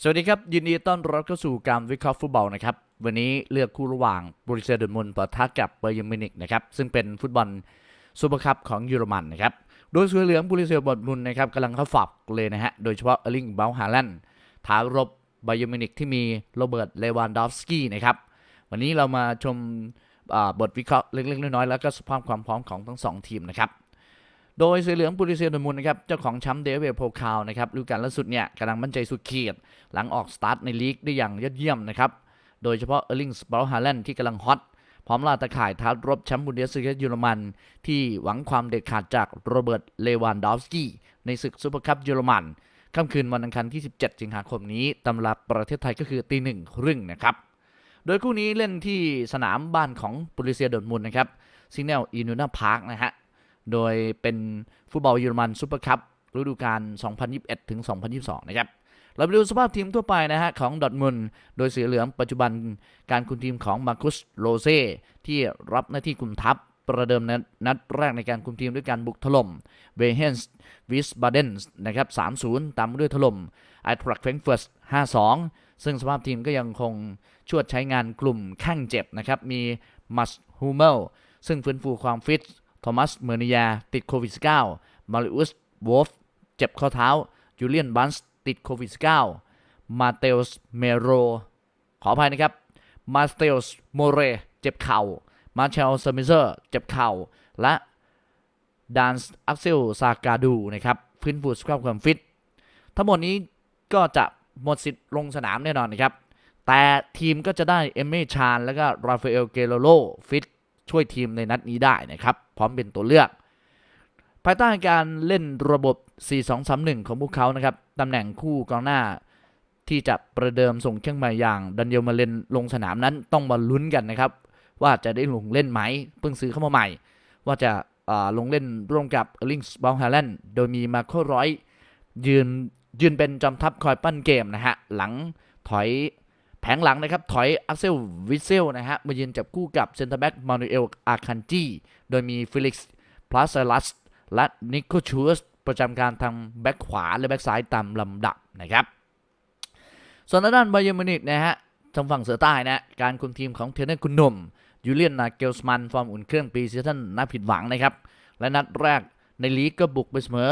สวัสดีครับ ยินดีต้อนรับเข้าสู่การวิเคราะห์ฟุตบอลนะครับ วันนี้เลือกคู่ระหว่างบริเซียดอร์มุนปะทะกับเบอร์ยมินิกนะครับ ซึ่งเป็นฟุตบอลซูเปอร์คัพของเยอรมันนะครับ โดยสือเหลืองบริเซียดอร์มุนนะครับกำลังเข้าฝักเลยนะฮะ โดยเฉพาะเอลิงเบลฮาแลนด์ฐารบเบอร์ยมินิกที่มีโรเบิร์ต เลวานดอฟสกี้นะครับ วันนี้เรามาชมบทวิเคราะห์เล็กๆน้อยๆแล้วก็สภาพความพร้อมของทั้งสองทีมนะครับ โดยเสือเหลืองบุรีเซียดมุนนะครับเจ้าของแชมป์เดวิดโพคาวนะครับฤดูกาลล่าสุดเนี่ยกำลังมั่นใจสุดขีด หลังออกสตาร์ทในลีกได้อย่างยอดเยี่ยมนะครับโดยเฉพาะเออร์ลิงสบอลฮาแลนด์ที่กำลังฮอตพร้อมลาตะข่ายท้ารบแชมป์บุนเดสลีกาเยอรมัน ที่หวังความเด็ดขาดจากโรเบิร์ตเลวานดอฟสกี้ในศึกซูเปอร์คัพเยอรมันค่ำคืนวันอังคารที่ 17 สิงหาคมนี้ตำรับประเทศไทยก็คือตีหนึ่งครึ่งนะครับ โดยคู่นี้เล่นที่สนามบ้านของบุรีเซียดอร์ทมุนนะครับซิงเนลอินูนาพาร์คนะฮะ โดยเป็นฟุตบอลเยอรมันซูเปอร์คัพฤดูกาล 2021 ถึง 2022 นะครับ เราไปดูสภาพทีมทั่วไปนะฮะของดอทมุนโดยสีเหลืองปัจจุบันการคุมทีมของมาร์คุสโรเซ่ที่รับหน้าที่คุมทัพประเดิมนัดนัดแรกในการคุมทีมด้วยการบุกถล่มเบเฮนส์วิสบาเดนส์นะครับ3-0 ตามด้วยถล่มไอทรักเฟงเฟิร์ส5-2 ซึ่งสภาพทีมก็ยังคงชวดใช้งานกลุ่มข้างเจ็บนะครับ มีมัสฮูเมลซึ่งฟื้นฟูความฟิต โทมัส เมอร์นิยา ติดโควิด -19 มาริอุส วอฟ เจ็บข้อเท้า จูเลียน บันส์ ติดโควิด -19 มาเตลส์ เมโร ขออภัยนะครับ มาเตลสโมเร เจ็บเข่า มาเชลซมิเซอร์ เจ็บเข่า และดานส์อักเซล ซากาดู นะครับฟื้นฟูสภาพความฟิต ทั้งหมดนี้ก็จะหมดสิทธิ์ลงสนามแน่นอนนะครับ แต่ทีมก็จะได้เอเมชาน และก็ราฟาเอล เกโลโลฟิต ช่วยทีมในนัดนี้ได้นะครับ พร้อมเป็นตัวเลือก ภายใต้การเล่นระบบ 4-2-3-1 ของพวกเขานะครับตำแหน่งคู่กองหน้าที่จะประเดิมส่งเครื่องหมาอย่างดันเยลมาเลนลงสนามนั้นต้องมาลุ้นกันนะครับ ว่าจะได้ลงเล่นไหมเพิ่งซื้อเข้ามาใหม่ ว่าจะาลงเล่นร่วมกับลิงส์บอลฮาแลนด์โดยมีมาโคร้อยยืนยืนเป็นจอมทัพคอยปั้นเกมนะฮะหลังถอย แผงหลังนะครับ ถอยอักเซลวิเซลนะฮะมายืนจับคู่กับเซนเตอร์แบ็กมานูเอลอาคันจีโดยมีฟิลิกซ์พลาสลัสและนิโคชูสประจำการทางแบ็กขวาและแบ็กซ้ายตามลำดับนะครับ ส่วนด้านไบเยอร์มินิกนะฮะทางฝั่งเสือใต้นะ การคุมทีมของเทรนเนอร์คุณหนุ่ม ยูเลียนนาเกลสมันฟอร์มอุ่นเครื่องปีซีซั่นน่าผิดหวังนะครับ และนัดแรกในลีกก็บุกไปเสมอ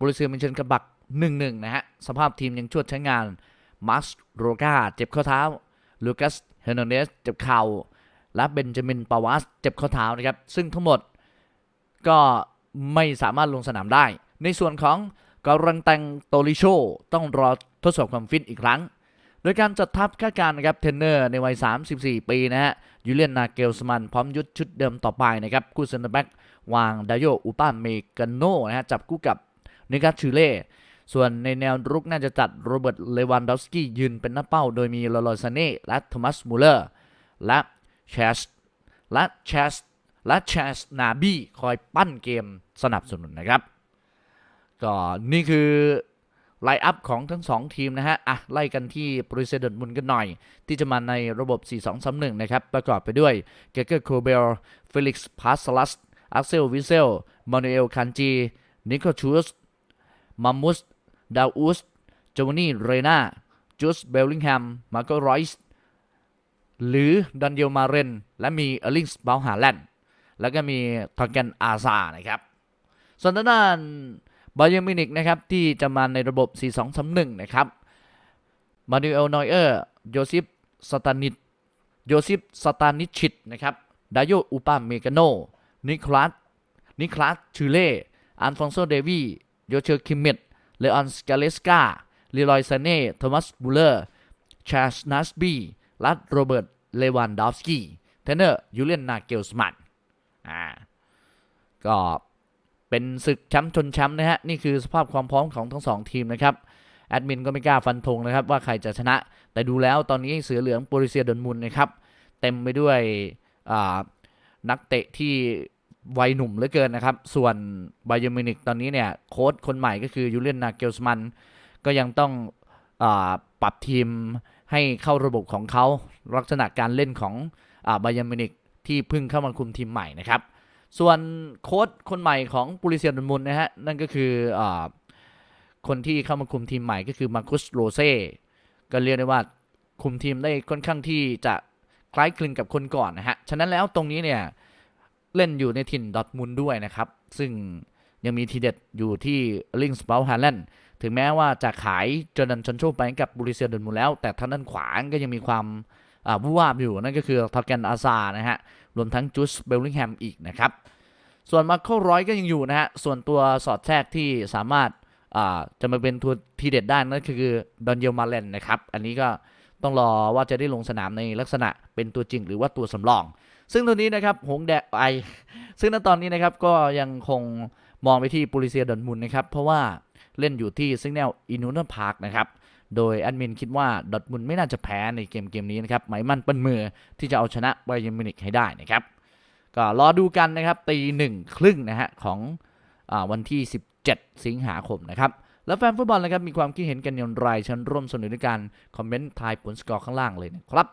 บริเซียมินเชนกระบัก 1-1 นะฮะ สภาพทีมยังชวดใช้งาน มาร์สโรกาเจ็บข้อเท้า ลูคัสเฮนันเดสเจ็บเข่า และเบนจามินปาวาสเจ็บข้อเท้านะครับ ซึ่งทั้งหมดก็ไม่สามารถลงสนามได้ ในส่วนของกอรังแตงโตลิโช ต้องรอทดสอบความฟิตอีกครั้ง โดยการจัดทัพคาดการนะครับ เทนเนอร์ในวัย 34 ปีนะฮะ ยูเลียนนาเกลสมัน พร้อมยุทธชุดเดิมต่อไปนะครับ คู่เซนเตอร์แบ็กวางดาโยอุปาเมกาโนนะฮะ จับคู่กับนิกัสชูเล่ ส่วนในแนวรุกน่าจะจัดโรเบิร์ต เลวันดอฟสกี้ยืนเป็นหน้าเป้า โดยมีลอรอยซาเน่และโทมัสมูเลอร์ และแชสและแชสและแชสนาบีคอยปั้นเกมสนับสนุนนะครับ ก็นี่คือไลอัพของทั้ง 2 ทีมนะฮะ อะ ไล่กันที่บริเซดมุนกันหน่อย ที่จะมาในระบบ 4-2-3-1 นะครับ ประกอบไปด้วย เกเกอร์โคเบลฟิลิกซ์พาสลัสอักเซลวิเซลมานูเอลคันจีนิโคชูสมามุส ดาวอุสจวานี่เรนาจูสเบลลิงแฮม มาร์โกรอยส์หรือดันเดียลมาเรน และมีเออลิงส์บาลฮาแลนด์แล้วก็มีทางกันอาซานะครับ ส่วนด้านบาเยอร์มินิกนะครับ ที่จะมาในระบบ 4-2-3-1 นะครับ มานูเอลนอยเออร์ โยซิฟสตานิตโยซิฟสตานิชิตนะครับ ดาโยอุปาเมกาโน นิคลัสนิคลัสชูเล่อันฟองโซเดวีโยเชอร์คิมเมต เลออนสกาเลสกาลีลอยซาเน่โทมัสบูเลอร์ชาสนัสบีและโรเบิร์ต เลวันดอฟสกี้ เทนเนอร์ ยูเลียน นาเกลสมันอ่า ก็เป็นศึกแชมป์ชนแชมป์นะฮะ นี่คือสภาพความพร้อมของทั้งสองทีมนะครับ แอดมินก็ไม่กล้าฟันธงนะครับ ว่าใครจะชนะ แต่ดูแล้วตอนนี้เสือเหลืองโปริเซียดนมุนนะครับ เต็มไปด้วยนักเตะที่ วัยหนุ่มเหลือเกินนะครับ ส่วนไบเยอร์มินิกตอนนี้เนี่ยโค้ชคนใหม่ก็คือยูเลียนนาเกลสมันก็ยังต้องอปรับทีมให้เข้าระบบของเขาลักษณะการเล่นของไบเยอร์มินิกที่เพิ่งเข้ามาคุมทีมใหม่นะครับ ส่วนโค้ชคนใหม่ของปุริเซียดอนมุนนะฮะนั่นก็คืออคนที่เข้ามาคุมทีมใหม่ก็คือมาร์คุสโรเซ่ก็เรียกได้ว่าคุมทีมได้ค่อนข้างที่จะคล้ายคลึงกับคนก่อนนะฮะ ฉะนั้นแล้วตรงนี้เนี่ย เล่นอยู่ในถิ่นดอทมุนด้วยนะครับ ซึ่งยังมีทีเด็ดอยู่ที่ลิงสเปลฮาแลนด์ถึงแม้ว่าจะขายจอร์แดนชนโชไปกับบูริเซียดอร์ทมุนแล้ว แต่ทางด้านขวาก็ยังมีความอ่าวูวาบอยู่ นั่นก็คือทอร์แกนอาซานะฮะ รวมทั้งจูสเบลลิงแฮมอีกนะครับ ส่วนมาเคิลร้อยก็ยังอยู่นะฮะ ส่วนตัวสอดแทรกที่สามารถาจะมาเป็นตัวทีเด็ดได้นั่นก็คือดอนเยลมาเลนนะครับ อันนี้ก็ต้องรอว่าจะได้ลงสนามในลักษณะเป็นตัวจริงหรือว่าตัวสำรอง ซึ่งตัวนี้นะครับหงแดไอซึ่งณตอนนี้นะครับก็ยังคงมองไปที่ปูริเซียดอนมุนนะครับ เพราะว่าเล่นอยู่ที่ซิงเนลอินูนพาร์คนะครับโดยแอดมินคิดว่าดอทมุนไม่น่าจะแพ้ในเกมเกมนี้นะครับหมายมั่นปั้นมือที่จะเอาชนะไบเยนมินิกให้ได้นะครับ ก็รอดูกันนะครับตีหนึ่งครึ่งนะฮะของอวันที่ 17 สิงหาคมนะครับ แล้วแฟนฟุตบอลนะครับมีความคิดเห็นกันอย่างไรเชิญร่วมสนุนด้วยการคอมเมนต์ทายผลสกอร์ข้างล่างเลยนะครับ